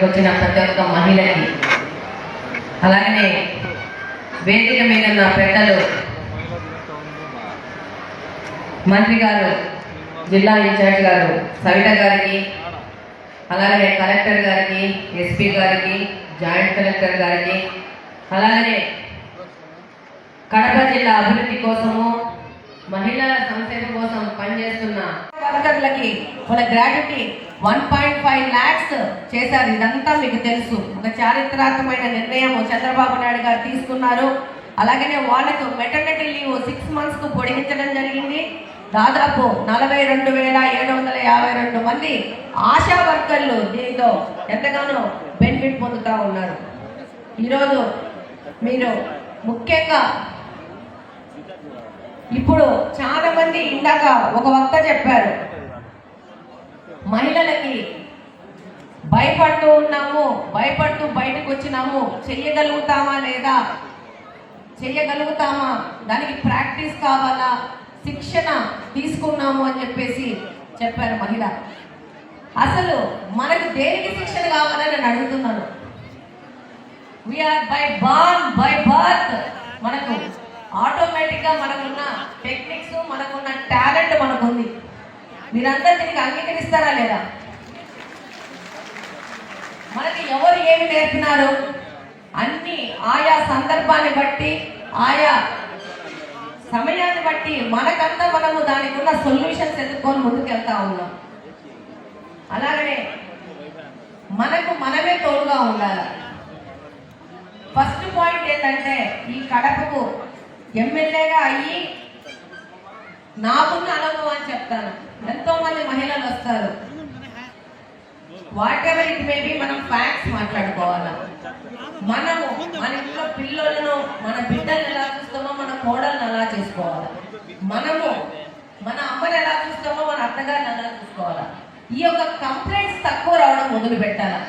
ఇక్కడికి వచ్చిన ప్రతి ఒక్క మహిళకి. అలాగనే వేదిక మీద ఉన్న పెద్దలు మంత్రి గారు జిల్లా ఇన్ఛార్జ్ గారు సవిత గారికి అలాగనే కలెక్టర్ గారికి ఎస్పీ గారికి జాయింట్ కలెక్టర్ గారికి అలాగనే కడప జిల్లా అభివృద్ధి కోసము మహిళల సంక్షేమం కోసం పనిచేస్తున్న వర్కర్లకి వాళ్ళ gratuity one point five lakhs చేశారు. ఇదంతా మీకు తెలుసు. ఒక చారిత్రాత్మకమైన నిర్ణయం చంద్రబాబు నాయుడు గారు తీసుకున్నారు. అలాగనే వాళ్ళకు మెటర్నిటీ లీవ్ సిక్స్ మంత్స్కు పొడిగించడం జరిగింది. దాదాపు నలభై రెండు వేల ఏడు వందల యాభై రెండు మంది ఆశా వర్కర్లు దీనితో ఎంతగానో బెనిఫిట్ పొందుతూ ఉన్నారు. ఈరోజు మీరు ముఖ్యంగా ఇప్పుడు చాలా మంది ఇందాక ఒక వక్త చెప్పారు మహిళలకి భయపడుతూ ఉన్నాము భయపడుతూ బయటకు వచ్చినాము చెయ్యగలుగుతామా లేదా? చెయ్యగలుగుతామా? దానికి ప్రాక్టీస్ కావాలా? శిక్షణ తీసుకున్నాము అని చెప్పేసి చెప్పారు మహిళ. అసలు మనకు దేనికి శిక్షణ కావాలని నేను అడుగుతున్నాను. We are by born by birth మనకు ఆటోమేటిక్గా మనకున్న టెక్నిక్స్ మనకున్న టాలెంట్ మనకుంది. మీరందరూ దీనికి అంగీకరిస్తారా లేదా? మనకి ఎవరు ఏమి నేర్పినారు? అన్ని ఆయా సందర్భాన్ని బట్టి ఆయా సమయాన్ని బట్టి మనకంతా మనము దానికి ఉన్న సొల్యూషన్స్ ఎదుర్కొని ముందుకెళ్తా ఉన్నాం. అలాగనే మనకు మనమే తోడుగా ఉండాలి. ఫస్ట్ పాయింట్ ఏంటంటే ఈ కడపకు ఎమ్మెల్యేగా అయ్యి నాకున్న అనుభవం అని చెప్తాను. ఎంతో మంది మహిళలు వస్తారు. వాట్ ఎవర్ ఇట్ మేబీ మనం ఫ్యాక్ట్స్ మాట్లాడుకోవాలా? మనము మన ఇంట్లో పిల్లలను మన బిడ్డలను ఎలా చూస్తామో మన కోడలను ఎలా చేసుకోవాలి? మనము మన అమ్మని ఎలా చూస్తామో మన అత్తగారిని ఎలా చూసుకోవాలా? ఈ యొక్క కంప్లైంట్స్ తక్కువ రావడం మొదలు పెట్టాలా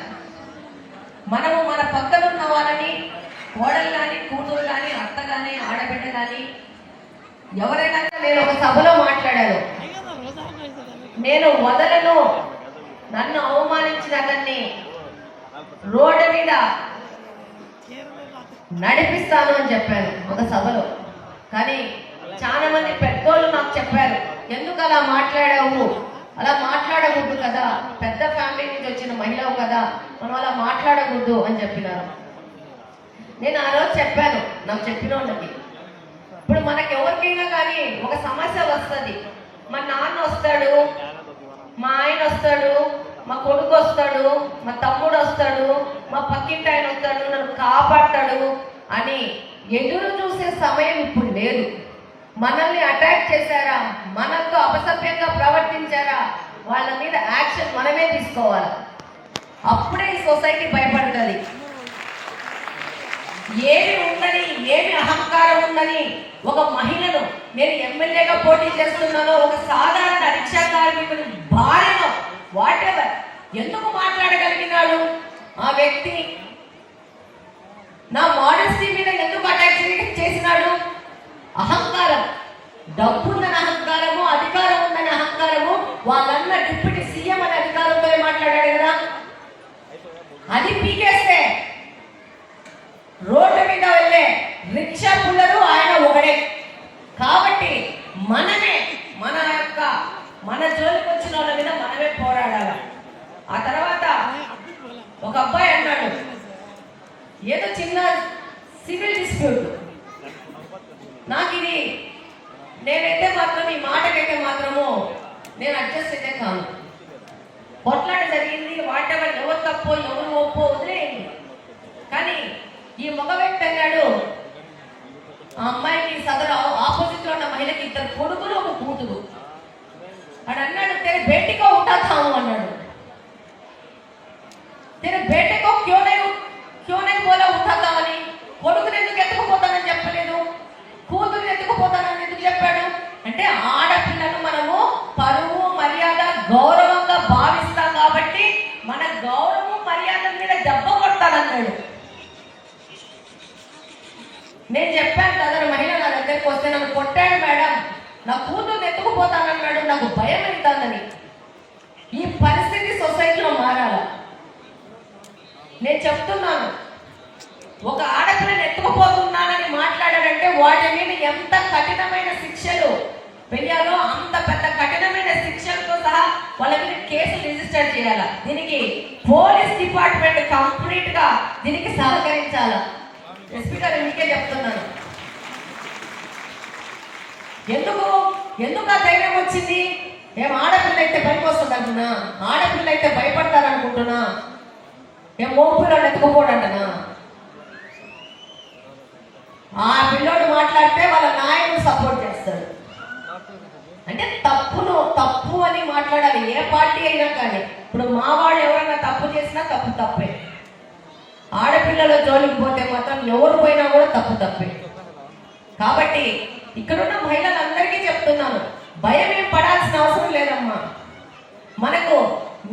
మనము మన పక్కన ఉన్న వాళ్ళని కోడలు కానీ కూతురు కానీ అత్త కానీ ఆడబిడ్డ కానీ ఎవరైనా నేను ఒక సభలో మాట్లాడాను. నేను వదలను. నన్ను అవమానించిన అతన్ని రోడ్డు మీద నడిపిస్తాను అని చెప్పాను ఒక సభలో. కానీ చాలా మంది పెద్దోళ్ళు నాకు చెప్పారు ఎందుకు అలా మాట్లాడావు? అలా మాట్లాడకూడదు కదా. పెద్ద ఫ్యామిలీ నుంచి వచ్చిన మహిళవు కదా. మనం అలా మాట్లాడకూడదు అని చెప్పినారు. నేను ఆ రోజు చెప్పాను నాకు చెప్పిన వాళ్ళకి. ఇప్పుడు మనకి ఎవరికైనా కానీ ఒక సమస్య వస్తుంది. మా నాన్న వస్తాడు మా ఆయన వస్తాడు మా కొడుకు వస్తాడు మా తమ్ముడు వస్తాడు మా పక్కింటి ఆయన వస్తాడు నన్ను కాపాడతాడు అని ఎదురు చూసే సమయం ఇప్పుడు లేదు. మనల్ని అటాక్ చేశారా? మనకు అపసభ్యంగా ప్రవర్తించారా? వాళ్ళ మీద యాక్షన్ మనమే తీసుకోవాలి? అప్పుడే ఈ సొసైటీ భయపడుతుంది. ఏమి ఉందని ఏమి అహంకారం ఉందని ఒక మహిళను నేను ఎమ్మెల్యేగా పోటీ చేస్తున్నానో ఒక సాధారణ రిక్షా కార్మికుని భార్యను వాట్ ఎవర్ ఎందుకు మాట్లాడగలిగినాడు? ఆ వ్యక్తి నా మోడస్టీ మీద ఎందుకు అటాక్ చేసినాడు? అహంకారం డబ్బు ఉందని అహంకారము అధికారం ఉందని అహంకారము వాళ్ళన్న డిప్యూటీ సీఎం అనే అధికారంతో మాట్లాడాడు కదా అది పీకేస్తే రోడ్డు మీద వెళ్ళే రిక్షా పుల్లరు ఆయన ఒకడే కాబట్టి మనమే మన యొక్క మన జోలికి వచ్చిన వాళ్ళ మీద మనమే పోరాడాలి ఆ తర్వాత ఒక అబ్బాయి అన్నాడు ఏదో చిన్న సివిల్ డిస్ప్యూట్ నాకు ఇది నేనైతే మాత్రం ఈ మాటకైతే మాత్రము నేను అడ్జస్ట్ అయితే కాను. పొట్లాట జరిగింది వాటెవర్ ఎవరు తప్పో ఎవరు ఒప్పో వదిలేయండి. కానీ ఈ మగ వ్యక్తి అన్నాడు ఆ అమ్మాయికి సదరు ఆపోజిట్లో ఉన్న మహిళకి ఇద్దరు కొడుకులు ఒక కూతురు. వాడు అన్నాడు తెర బేటికో ఉంటా అన్నాడు. తెర బేటకో క్యోనై క్యోనై క్యో ఉంటా గౌరవంగా భావిస్తాం కాబట్టి మన గౌరవం మర్యాద మీద దెబ్బ కొట్టాలన్నాడు. నేను చెప్పాను కదా మహిళ నా దగ్గరికి వస్తే నన్ను కొట్టాడు మేడం. నా కూతురు ఎత్తుకుపోతానన్నాడు నాకు భయం అవుతుందని ఈ పరిస్థితి సొసైటీలో మారాల. నేను చెప్తున్నాను ఒక ఆడపిల్లని ఎత్తుకుపోతున్నానని మాట్లాడాడంటే వాటి మీద ఎంత కఠినమైన శిక్షలు? వెయ్యాలో అంత పెద్ద కఠినమైన శిక్షలతో సహా వాళ్ళ మీద కేసులు రిజిస్టర్ చేయాలా? దీనికి పోలీస్ డిపార్ట్మెంట్ కంప్లీట్గా దీనికి సహకరించాలా? ఎస్పీ గారు మీకే చెప్తున్నాను. ఎందుకు? ఎందుకు ఆ ధైర్యం వచ్చింది? ఏం ఆడపిల్ల అయితే పనికి వస్తుంది అంటున్నా ఆడపిల్ల అయితే భయపడతారనుకుంటున్నా? ఏం మోపిల్లోడు ఎత్తుకుపోడంటనా ఆ పిల్లోడు మాట్లాడితే వాళ్ళ నాయకుడు సపోర్ట్ చేస్తాడు. అంటే తప్పును తప్పు అని మాట్లాడాలి. ఏ పార్టీ అయినా కానీ. ఇప్పుడు మా వాళ్ళు ఎవరైనా తప్పు చేసినా తప్పు తప్పే. ఆడపిల్లల జోలికి పోతే మాత్రం ఎవరు పోయినా కూడా తప్పు తప్పే. కాబట్టి ఇక్కడున్న మహిళలందరికీ చెప్తున్నాను భయం ఏం పడాల్సిన అవసరం లేదమ్మా. మనకు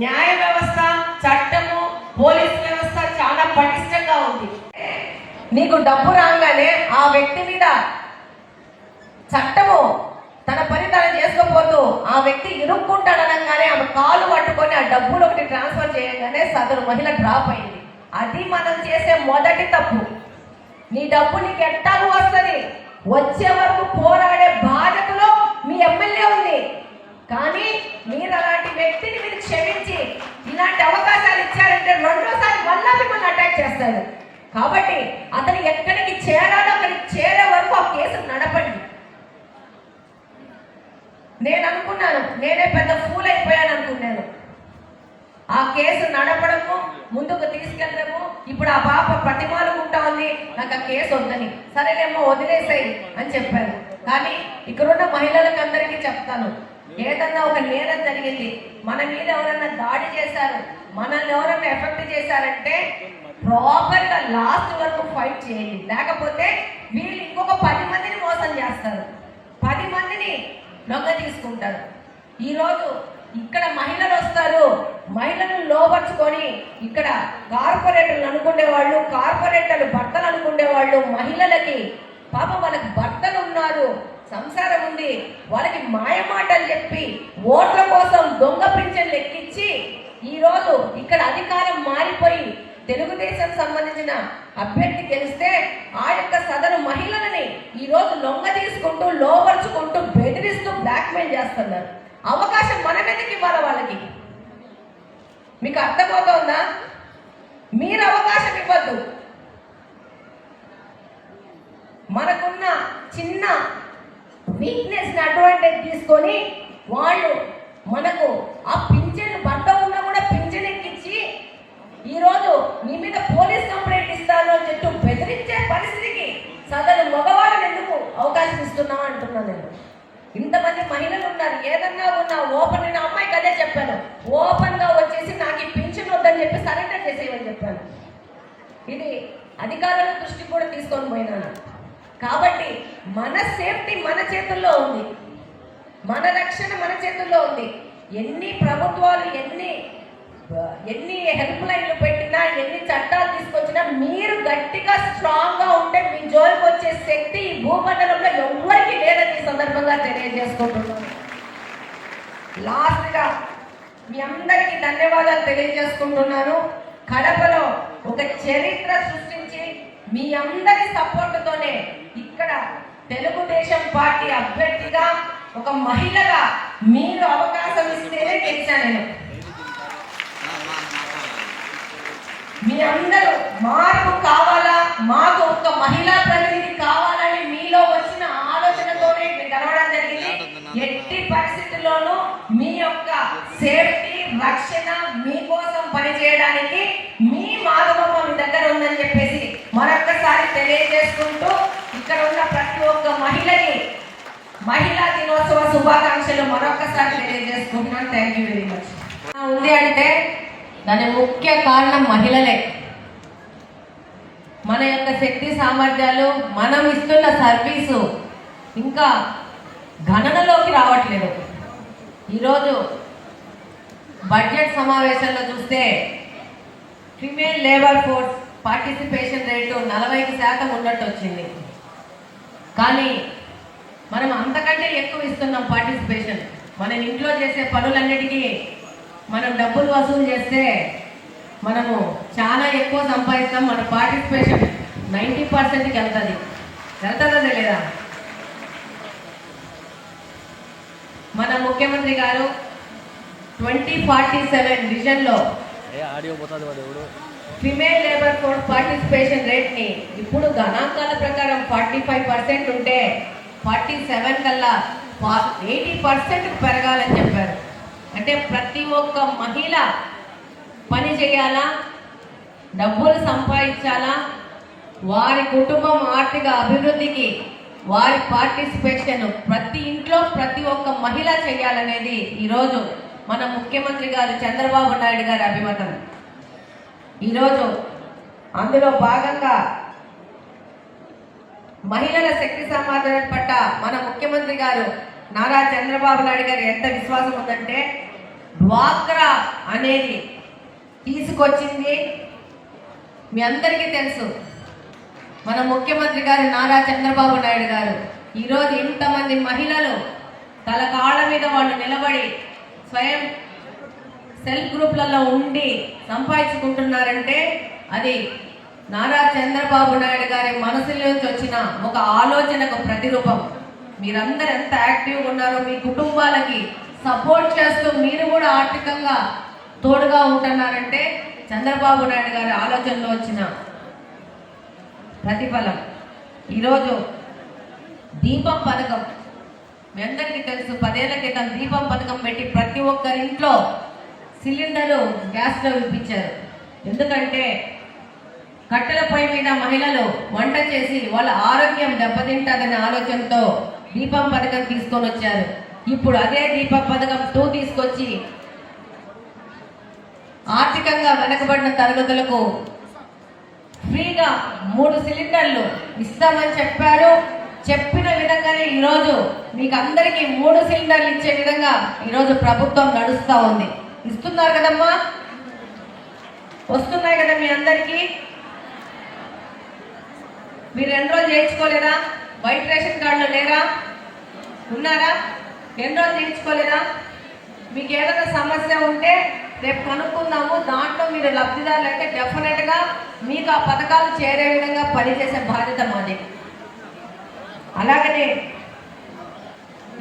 న్యాయ వ్యవస్థ చట్టము పోలీస్ వ్యవస్థ చాలా పటిష్టంగా ఉంది. నీకు డబ్బు రాగానే ఆ వ్యక్తి మీద చట్టము తన పని తను చేసుకోపోతూ ఆ వ్యక్తి ఇరుక్కుంటాడనగానే ఆమె కాలు పట్టుకొని ఆ డబ్బులు ఒకటి ట్రాన్స్ఫర్ చేయగానే సదరు మహిళ డ్రాప్ అయింది. అది మనం చేసే మొదటి తప్పు. నీ డబ్బు నీకు ఎట్టాగు వస్తుంది? వచ్చే వరకు పోరాడే బాధ్యతలో మీ ఎమ్మెల్యే ఉంది. కానీ మీరు అలాంటి వ్యక్తిని మీరు క్షమించి ఇలాంటి అవకాశాలు ఇచ్చారంటే రెండోసారి మళ్ళా మిమ్మల్ని అటాక్ చేస్తారు కాబట్టి అతను ఎక్కడికి చేరాలో అక్కడికి చేరే వరకు ఆ కేసు నడపండి. నేను అనుకున్నాను నేనే పెద్ద ఫూల్ అయిపోయాను అనుకున్నాను. ఆ కేసు నడపడము ముందుకు తీసుకెళ్ళడము ఇప్పుడు ఆ పాప ప్రతిమాలుకుంటా ఉంది. నాకు ఆ కేసు వద్దని. సరేలేమో వదిలేసాయి అని చెప్పాను. కానీ ఇక్కడున్న మహిళలకు అందరికీ చెప్తాను. ఏదన్నా ఒక నేరం జరిగింది మన మీద ఎవరన్నా దాడి చేశారు మనల్ని ఎవరన్నా ఎఫెక్ట్ చేశారంటే ప్రాపర్గా లాస్ట్ వరకు ఫైట్ చేయండి. లేకపోతే వీళ్ళు ఇంకొక పది మందిని మోసం చేస్తారు. పది మందిని లొంగ తీసుకుంటారు. ఈరోజు ఇక్కడ మహిళలు వస్తారు. మహిళలను లోపరుచుకొని ఇక్కడ కార్పొరేటర్లు అనుకునే వాళ్ళు కార్పొరేటర్లు భర్తలు అనుకునే వాళ్ళు మహిళలకి పాప వాళ్ళకి భర్తలు ఉన్నారు సంసారం ఉంది. వాళ్ళకి మాయమాటలు చెప్పి ఓట్ల కోసం దొంగ పింఛన్లు ఎక్కించి ఈరోజు ఇక్కడ అధికారం మారిపోయి తెలుగుదేశం సంబంధించిన అభ్యర్థి గెలిస్తే ఆ యొక్క సదరు మహిళలని ఈ రోజు లొంగ తీసుకుంటూ లోపరుచుకుంటూ బెదిరిస్తూ బ్లాక్మెయిల్ చేస్తున్నారు. అవకాశం మనం ఎందుకు ఇవ్వాలి వాళ్ళకి? మీకు అర్థమవుతోందా? మీరు అవకాశం ఇవ్వద్దు. మనకున్న చిన్న వీక్నెస్ని అడ్వాంటేజ్ తీసుకొని వాళ్ళు మనకు ఆ పింఛన్ భర్త ఉన్న ఈరోజు నీ మీద పోలీస్ కంప్లైంట్ ఇస్తాను అని చెప్పి బెదిరించే పరిస్థితికి సదరు మగవాళ్ళని ఎందుకు అవకాశం ఇస్తున్నావు అంటున్నా నేను. ఇంతమంది మహిళలు ఉన్నారు ఏదన్నా ఉన్నా ఓపెన్ నేను అమ్మాయికి అదే చెప్పాను. ఓపెన్గా వచ్చేసి నాకు ఈ పింఛన్ వద్దని చెప్పి సరెండర్ చేసేయమని చెప్పాను. ఇది అధికారుల దృష్టికి కూడా తీసుకొని పోయినాను. కాబట్టి మన సేఫ్టీ మన చేతుల్లో ఉంది. మన రక్షణ మన చేతుల్లో ఉంది. ఎన్ని ప్రభుత్వాలు ఎన్ని ఎన్ని హెల్ప్ లైన్లు పెట్టినా ఎన్ని చట్టాలు తీసుకొచ్చినా మీరు గట్టిగా స్ట్రాంగ్గా ఉంటే మీ జోలికి వచ్చే శక్తి ఈ భూమండలంలో ఎవరికి లేదని ఈ సందర్భంగా తెలియజేసుకుంటున్నాను. లాస్ట్గా మీ అందరికీ ధన్యవాదాలు తెలియజేసుకుంటున్నాను. కడపలో ఒక చరిత్ర సృష్టించి మీ అందరి సపోర్టుతోనే ఇక్కడ తెలుగుదేశం పార్టీ అభ్యర్థిగా ఒక మహిళగా మీరు అవకాశం ఇస్తేనే గెలిచాను నేను. మీరందరూ మాకు మార్పు కావాలా? మాకు ఒక మహిళా ప్రతినిధి కావాలని మీలో వచ్చిన ఆలోచనతోనే కలవడం జరిగింది. ఎట్టి పరిస్థితుల్లోనూ మీ యొక్క సేఫ్టీ రక్షణ మీకోసం పనిచేయడానికి మీ మాధవమ్మ మీ దగ్గర ఉందని చెప్పేసి మరొక్కసారి తెలియజేసుకుంటూ ఇక్కడ ఉన్న ప్రతి ఒక్క మహిళకి మహిళా దినోత్సవ శుభాకాంక్షలు మరొక్కసారి తెలియజేసుకుంటున్నాను థ్యాంక్ యూ వెరీ మచ్ ఉంది అంటే దాని ముఖ్య కారణం మహిళలే. మన యొక్క శక్తి సామర్థ్యాలు మనం ఇస్తున్న సర్వీసు ఇంకా గణనలోకి రావట్లేదు. ఈరోజు బడ్జెట్ సమావేశంలో చూస్తే female labour force participation rate నలభై శాతం ఉన్నట్టు వచ్చింది. కానీ మనం అంతకంటే ఎక్కువ ఇస్తున్నాం పార్టిసిపేషన్. మనం ఇంట్లో చేసే పనులన్నిటికీ మనం డబ్బులు వసూలు చేస్తే మనము చాలా ఎక్కువ సంపాదిస్తాం మన పార్టిసిపేషన్ నైంటీ పర్సెంట్కి వెళ్తుంది. వెళ్తుందా లేదా మన ముఖ్యమంత్రి గారు ట్వంటీ ఫార్టీ సెవెన్ విజన్లో ఫిమేల్ లేబర్ ఫోర్స్ పార్టిసిపేషన్ రేట్ని ఇప్పుడు గణాంకాల ప్రకారం ఫార్టీ ఫైవ్ పర్సెంట్ ఉంటే ఫార్టీ సెవెన్ కల్లా ఎయిటీ పర్సెంట్ పెరగాలని చెప్పారు. అంటే ప్రతి ఒక్క మహిళ పని చేయాలా? డబ్బులు సంపాదించాలా? వారి కుటుంబం ఆర్థిక అభివృద్ధికి వారి పార్టిసిపేషన్ ప్రతి ఇంట్లో ప్రతి ఒక్క మహిళ చేయాలనేది ఈరోజు మన ముఖ్యమంత్రి గారు చంద్రబాబు నాయుడు గారి అభిమతం. ఈరోజు అందులో భాగంగా మహిళల శక్తి సమాధానం పట్ల మన ముఖ్యమంత్రి గారు నారా చంద్రబాబు నాయుడు గారు ఎంత విశ్వాసం ఉందంటే డ్వాక్రా అనేది తీసుకొచ్చింది. మీ అందరికీ తెలుసు మన ముఖ్యమంత్రి గారు నారా చంద్రబాబు నాయుడు గారు ఈరోజు ఇంతమంది మహిళలు తల కాళ్ళ మీద వాళ్ళు నిలబడి స్వయం సెల్ఫ్ గ్రూప్లలో ఉండి సంపాదించుకుంటున్నారంటే అది నారా చంద్రబాబు నాయుడు గారి మనసులోంచి వచ్చిన ఒక ఆలోచనకు ప్రతిరూపం. మీరందరూ ఎంత యాక్టివ్గా ఉన్నారో మీ కుటుంబాలకి సపోర్ట్ చేస్తూ మీరు కూడా ఆర్థికంగా తోడుగా ఉంటున్నారంటే చంద్రబాబు నాయుడు గారి ఆలోచనలో వచ్చిన ప్రతిఫలం. ఈరోజు దీపం పథకం. మీ అందరికీ తెలుసు పదేళ్ళ క్రితం దీపం పథకం పెట్టి ప్రతి ఒక్కరి ఇంట్లో సిలిండరు గ్యాస్ స్టవ్ ఇప్పించారు. ఎందుకంటే కట్టెల పొయ్యి మీద మహిళలు వంట చేసి వాళ్ళ ఆరోగ్యం దెబ్బతింటారనే ఆలోచనతో దీపం పథకం తీసుకొని వచ్చారు. ఇప్పుడు అదే దీపం పథకం టూ తీసుకొచ్చి ఆర్థికంగా వెనకబడిన తరగతులకు ఫ్రీగా మూడు సిలిండర్లు ఇస్తామని చెప్పారు చెప్పిన విధంగానే ఈరోజు మీకు అందరికీ మూడు సిలిండర్లు ఇచ్చే విధంగా ఈరోజు ప్రభుత్వం నడుస్తూ ఉంది. ఇస్తున్నారు కదమ్మా? వస్తున్నాయి కదా మీ అందరికీ? మీరు ఎన్రోల్ చేయించుకోలేదా? వైట్ రేషన్ కార్డులో లేరా? ఉన్నారా? ఎన్ని రోజులు చేయించుకోలేదా మీకు ఏదైనా సమస్య ఉంటే రేపు కనుక్కుందాము. దాంట్లో మీరు లబ్ధిదారులు అయితే డెఫినెట్గా మీకు ఆ పథకాలు చేరే విధంగా పనిచేసే బాధ్యత మాది. అలాగనే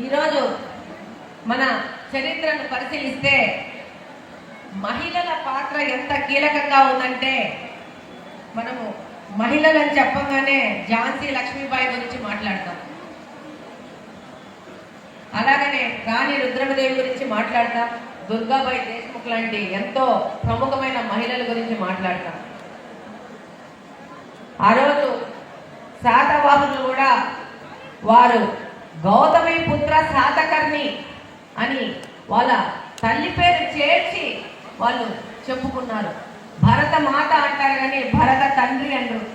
ఈరోజు మన చరిత్రను పరిశీలిస్తే మహిళల పాత్ర ఎంత కీలకంగా ఉందంటే మనము మహిళలని చెప్పగానే ఝాన్సీ లక్ష్మీబాయి గురించి మాట్లాడతాం. అలాగనే రాణి రుద్రమదేవి గురించి మాట్లాడతాం. దుర్గాబాయి దేశ్ముఖ్ లాంటి ఎంతో ప్రముఖమైన మహిళల గురించి మాట్లాడతాం. ఆ రోజు శాతవాహనులు కూడా వారు గౌతమి పుత్ర శాతకర్ణి అని వాళ్ళ తల్లి పేరు చేర్చి వాళ్ళు చెప్పుకున్నారు. భరత మాత అంటారు కానీ భరత తండ్రి అంటారు.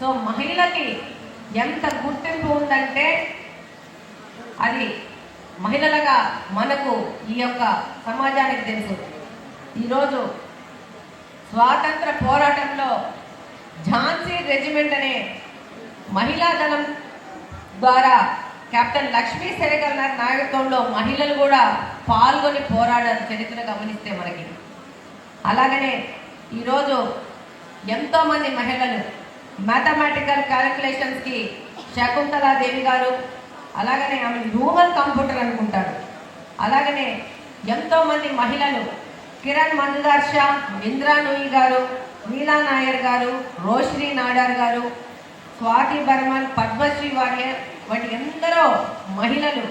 సో మహిళకి ఎంత గుర్తింపు ఉందంటే అది మహిళలుగా మనకు ఈ యొక్క సమాజానికి తెలుసు. ఈరోజు స్వాతంత్ర పోరాటంలో ఝాన్సీ రెజిమెంట్ అనే మహిళా దళం ద్వారా కెప్టెన్ లక్ష్మీ సెరగల్ నాయకత్వంలో మహిళలు కూడా పాల్గొని పోరాడారు చరిత్ర గమనిస్తే మనకి. అలాగనే ఈరోజు ఎంతోమంది మహిళలు మ్యాథమెటికల్ క్యాలిక్యులేషన్స్కి శకుంతలాదేవి గారు అలాగనే ఆమె హ్యూమన్ కంప్యూటర్ అనుకుంటారు. అలాగనే ఎంతోమంది మహిళలు కిరణ్ మంజుదార్ షా ఇంద్రా నూయి గారు నీలా నాయర్ గారు రోషిని నాడార్ గారు స్వాతి బర్మన్ పద్మశ్రీ వారియర్ వంటి ఎందరో మహిళలు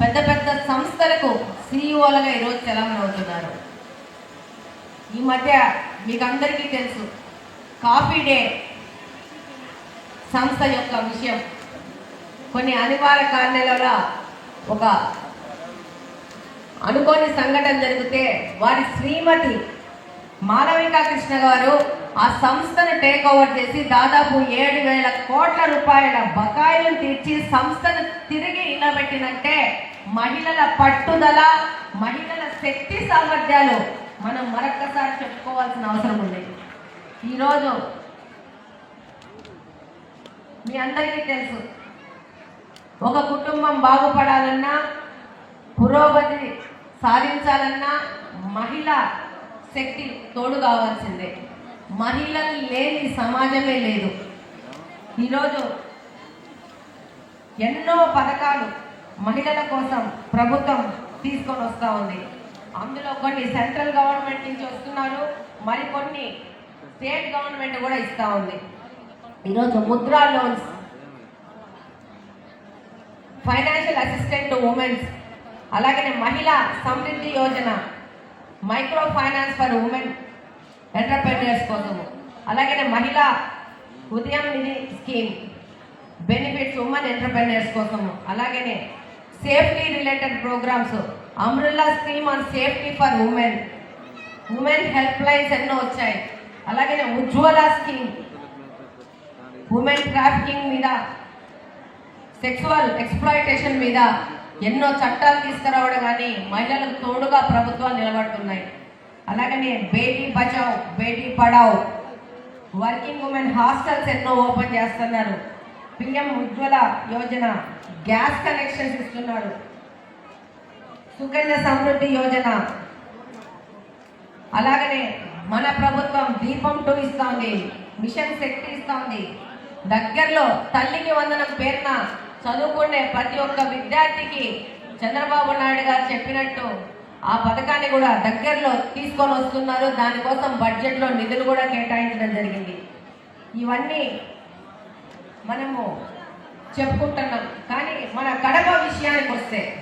పెద్ద పెద్ద సంస్థలకు సీఈఓలుగా ఈరోజు చలామణి అవుతున్నారు. ఈ మధ్య మీకు అందరికీ తెలుసు. కాఫీ డే సంస్థ యొక్క విషయం. కొన్ని అనివార్య కారణాల ఒక అనుకోని సంఘటన జరిగితే వారి శ్రీమతి మాలవికా కృష్ణ గారు ఆ సంస్థను టేక్ ఓవర్ చేసి దాదాపు ఏడు వేల కోట్ల రూపాయల బకాయిలను తీర్చి సంస్థను తిరిగి నిలబెట్టినంటే మహిళల పట్టుదల మహిళల శక్తి సామర్థ్యాలు మనం చెప్పుకోవాల్సిన అవసరం ఉంది. ఈరోజు మీ అందరికీ తెలుసు ఒక కుటుంబం బాగుపడాలన్నా పురోగతి సాధించాలన్నా మహిళ శక్తి తోడు కావాల్సిందే. మహిళలు లేని సమాజమే లేదు. ఈరోజు ఎన్నో పథకాలు మహిళల కోసం ప్రభుత్వం తీసుకొని వస్తూ ఉంది. అందులో కొన్ని సెంట్రల్ గవర్నమెంట్ నుంచి వస్తున్నారు. మరికొన్ని స్టేట్ గవర్నమెంట్ కూడా ఇస్తూ ఉంది. ఈరోజు Mudra loans. Financial assistant womens. అలాగనే Mahila Samriddhi Yojana. Micro finance for women entrepreneurs కోసము. అలాగనే Mahila Udyam Nidhi scheme. Benefits women entrepreneurs కోసము. అలాగనే safety related programmes. అమ్రుల్లా scheme on safety for women women help lines ఎన్నో వచ్చాయి. అలాగనే Ujjwala scheme women trafficking మీద sexual exploitation మీద ఎన్నో చట్టాలు తీసుకురావడం కానీ మహిళలకు తోడుగా ప్రభుత్వాలు నిలబడుతున్నాయి. అలాగనే Beti Bachao Beti Padhao. Working women hostels ఎన్నో ఓపెన్ చేస్తున్నారు. PM Ujjwala Yojana gas connections ఇస్తున్నాడు. సుకన్య సమృద్ధి యోజన. అలాగనే మన ప్రభుత్వం దీపం టూ ఇస్తోంది మిషన్ శక్తి ఇస్తోంది. దగ్గరలో తల్లికి వందనం పేరున చదువుకునే ప్రతి ఒక్క విద్యార్థికి చంద్రబాబు నాయుడు గారు చెప్పినట్టు ఆ పథకాన్ని కూడా దగ్గరలో తీసుకొని వస్తున్నారు. దానికోసం బడ్జెట్లో నిధులు కూడా కేటాయించడం జరిగింది. ఇవన్నీ మనము చెప్పుకుంటున్నాం. కానీ మన కడప విషయానికి వస్తే